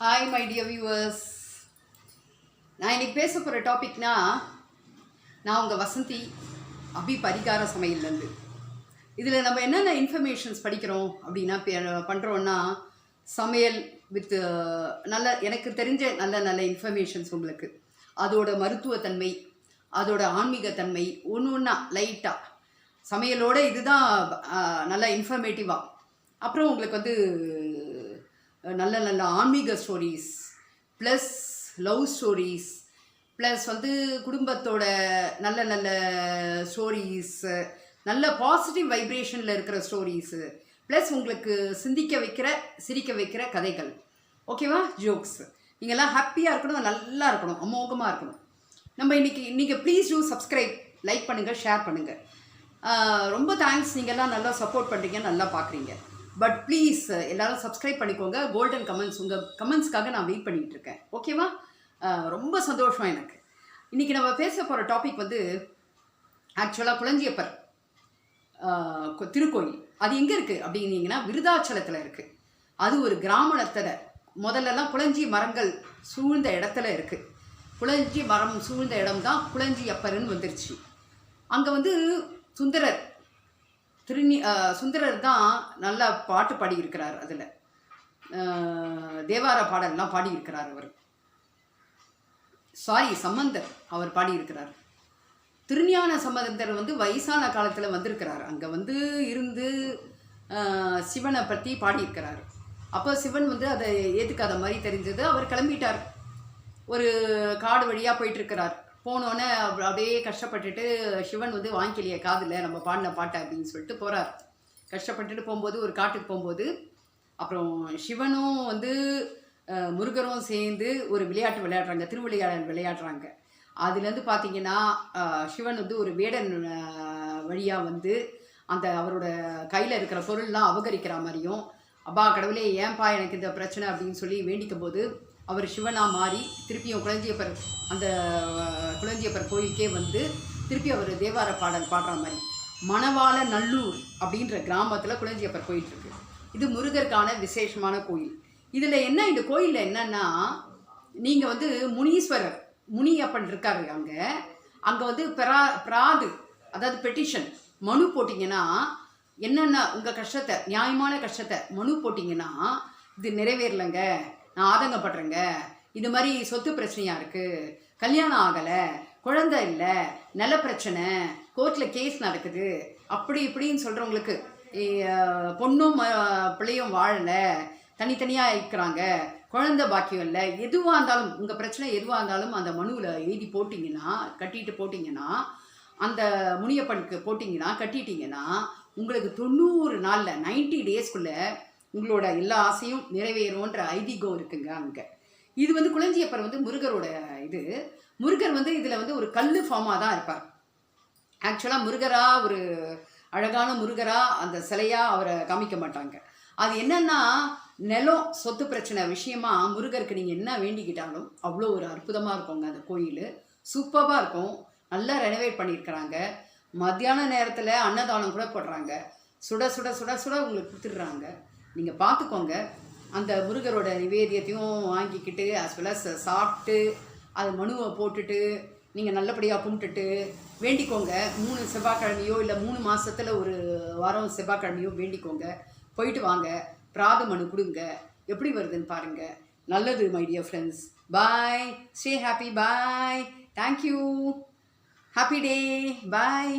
Hi my dear viewers நான் இன்றைக்கி பேச போகிற டாபிக்னா நான் உங்கள் வசந்தி அபி பரிகார சமையல்லேருந்து. இதில் நம்ம என்னென்ன இன்ஃபர்மேஷன்ஸ் படிக்கிறோம் அப்படின்னா பண்ணுறோன்னா சமையல் வித் நல்ல எனக்கு தெரிஞ்ச நல்ல நல்ல இன்ஃபர்மேஷன்ஸ் உங்களுக்கு. அதோட மருத்துவத்தன்மை அதோட ஆன்மீகத்தன்மை ஒன்று ஒன்றா லைட்டாக சமையலோட இதுதான் அஹ், நல்ல இன்ஃபர்மேட்டிவாக அப்புறம் உங்களுக்கு வந்து நல்ல நல்ல ஆன்மீக stories plus love stories plus வந்து குடும்பத்தோட நல்ல நல்ல ஸ்டோரிஸு நல்ல பாசிட்டிவ் வைப்ரேஷனில் இருக்கிற ஸ்டோரிஸு ப்ளஸ் உங்களுக்கு சிந்திக்க வைக்கிற சிரிக்க வைக்கிற கதைகள். ஓகேவா ஜோக்ஸ் நீங்கள்லாம் ஹாப்பியாக இருக்கணும் நல்லா இருக்கணும் அமோகமாக இருக்கணும். நம்ம இன்றைக்கி நீங்கள் ப்ளீஸ் டூ சப்ஸ்கிரைப் லைக் பண்ணுங்கள் ஷேர் பண்ணுங்கள் ரொம்ப தேங்க்ஸ் நீங்கள்லாம் நல்லா சப்போர்ட் பண்ணுறீங்க நல்லா பார்க்குறீங்க பட் ப்ளீஸ் uh, எல்லாரும் சப்ஸ்கிரைப் பண்ணிக்கோங்க. கோல்டன் கமெண்ட்ஸ் உங்கள் கமெண்ட்ஸ்க்காக நான் வெயிட் பண்ணிகிட்டு இருக்கேன் ஓகேவா ரொம்ப சந்தோஷம் எனக்கு. இன்றைக்கி நம்ம பேச போகிற டாபிக் வந்து ஆக்சுவலாக குளஞ்சியப்பர் திருக்கோயில். அது எங்கே இருக்குது அப்படின்னீங்கன்னா விருதாச்சலத்தில் இருக்குது அது ஒரு கிராமணத்தில் முதல்லலாம் குளஞ்சி மரங்கள் சூழ்ந்த இடத்துல இருக்குது குளஞ்சி மரம் சூழ்ந்த இடம் தான் குளஞ்சியப்பர்னு வந்துருச்சு. அங்கே வந்து சுந்தரர் திருநி சுந்தரர் தான் நல்லா பாட்டு பாடியிருக்கிறார் அதில். தேவார பாடல்லாம் பாடியிருக்கிறார் அவர். சாரி சம்பந்தர் அவர் பாடியிருக்கிறார். திருஞான சம்பந்தர் வந்து வயசான காலத்தில் வந்திருக்கிறார். அங்கே வந்து இருந்து சிவனை பற்றி பாடியிருக்கிறார். அப்போ சிவன் வந்து அதை ஏற்றுக்காத மாதிரி தெரிஞ்சது. அவர் கிளம்பிட்டார். ஒரு காடு வழியாக போயிட்டுருக்கிறார் போனோன்னே அப்படியே கஷ்டப்பட்டுட்டு சிவன் வந்து வாங்கிக்கலையே காதில் நம்ம பாடின பாட்டை அப்படின்னு சொல்லிட்டு போகிறார் கஷ்டப்பட்டுட்டு போகும்போது ஒரு காட்டுக்கு போகும்போது அப்புறம் சிவனும் வந்து முருகரும் சேர்ந்து ஒரு விளையாட்டு விளையாடுறாங்க திருவிளையாடல் விளையாடுறாங்க. அதுலேருந்து பார்த்தீங்கன்னா சிவன் வந்து ஒரு வேடன் வழியாக வந்து அந்த அவரோட கையில் இருக்கிற பொருள்லாம் அபகரிக்கிற மாதிரியும் அப்பா கடவுளே ஏன்பா எனக்கு இந்த பிரச்சனை? அப்படின்னு சொல்லி வேண்டிக்கும் போது அவர் சிவனா மாறி திருப்பியும் குழந்தையப்பர் அந்த குழந்தையப்பர் கோயிலுக்கே வந்து திருப்பி அவர் தேவார பாடல் பாடுற மாதிரி. மணவாள நல்லூர் அப்படின்ற கிராமத்தில் குழந்தையப்பர் கோயில் இருக்கு. இது முருகருக்கான விசேஷமான கோயில். இதில் என்ன இந்த கோயிலில் என்னன்னா நீங்கள் வந்து முனீஸ்வரர் முனியப்பன் இருக்காரு அங்கே. அங்கே வந்து பிரா பிராது அதாவது பெட்டிஷன் மனு போட்டிங்கன்னா என்னென்ன உங்கள் கஷ்டத்தை நியாயமான கஷ்டத்தை மனு போட்டிங்கன்னா இது நிறைவேறலைங்க. நான் ஆதங்கப்படுறேங்க. இது மாதிரி சொத்து பிரச்சனையாக இருக்குது கல்யாணம் ஆகலை. குழந்தை இல்லை. நல்ல பிரச்சனை. கோர்ட்டில் கேஸ் நடக்குது. அப்படி இப்படின்னு சொல்கிறவங்களுக்கு பொண்ணும் ம- பிள்ளையும் வாழலை. தனித்தனியாக இருக்கிறாங்க. குழந்தை பாக்கியம் இல்லை. எதுவாக இருந்தாலும் உங்கள் பிரச்சனை எதுவாக இருந்தாலும் அந்த மனுவில் எழுதி போட்டிங்கன்னா கட்டிட்டு போட்டிங்கன்னா அந்த முனியப்பனுக்கு போட்டிங்கன்னா கட்டிட்டீங்கன்னா உங்களுக்கு தொண்ணூறு நாளில் நைன்டி டேஸ்க்குள்ளே உங்களோட எல்லா ஆசையும் நிறைவேறும்ன்ற ஐதீகம் இருக்குங்க அங்கே. இது வந்து குளஞ்சியப்பர் வந்து முருகரோட இது. முருகர் வந்து இதில் வந்து ஒரு கல் ஃபார்மாக தான் இருப்பார். ஆக்சுவலாக முருகரா ஒரு அழகான முருகரா அந்த சிலையா அவரை காமிக்க மாட்டாங்க. அது என்னன்னா நிலம் சொத்து பிரச்சனை விஷயமா முருகருக்கு நீங்கள் என்ன வேண்டிக்கிட்டாலும் அவ்வளோ ஒரு அற்புதமாக இருக்குங்க அந்த கோயில். சூப்பராக இருக்கும். நல்லா ரெனோவேட் பண்ணியிருக்கிறாங்க. மத்தியான நேரத்தில் அன்னதானம் கூட போடுறாங்க. சுட சுட சுட சுட உங்களுக்கு கொடுத்துடுறாங்க. நீங்கள் பார்த்துக்கோங்க அந்த முருகரோட நிவேதியத்தையும் வாங்கிக்கிட்டு அஸ் வெல் அஸ் சாப்பிட்டு அது மனுவை போட்டுட்டு நீங்கள் நல்லபடியாக கும்பிட்டுட்டு வேண்டிக்கோங்க. மூணு செவ்வாய்க்கிழமையோ இல்லை மூணு மாதத்தில் ஒரு வாரம் செவ்வாய்க்கிழமையோ வேண்டிக்கோங்க. போயிட்டு வாங்க. பிராத மனு கொடுங்க. எப்படி வருதுன்னு பாருங்க. நல்லது my dear friends bye stay happy bye thank you happy day bye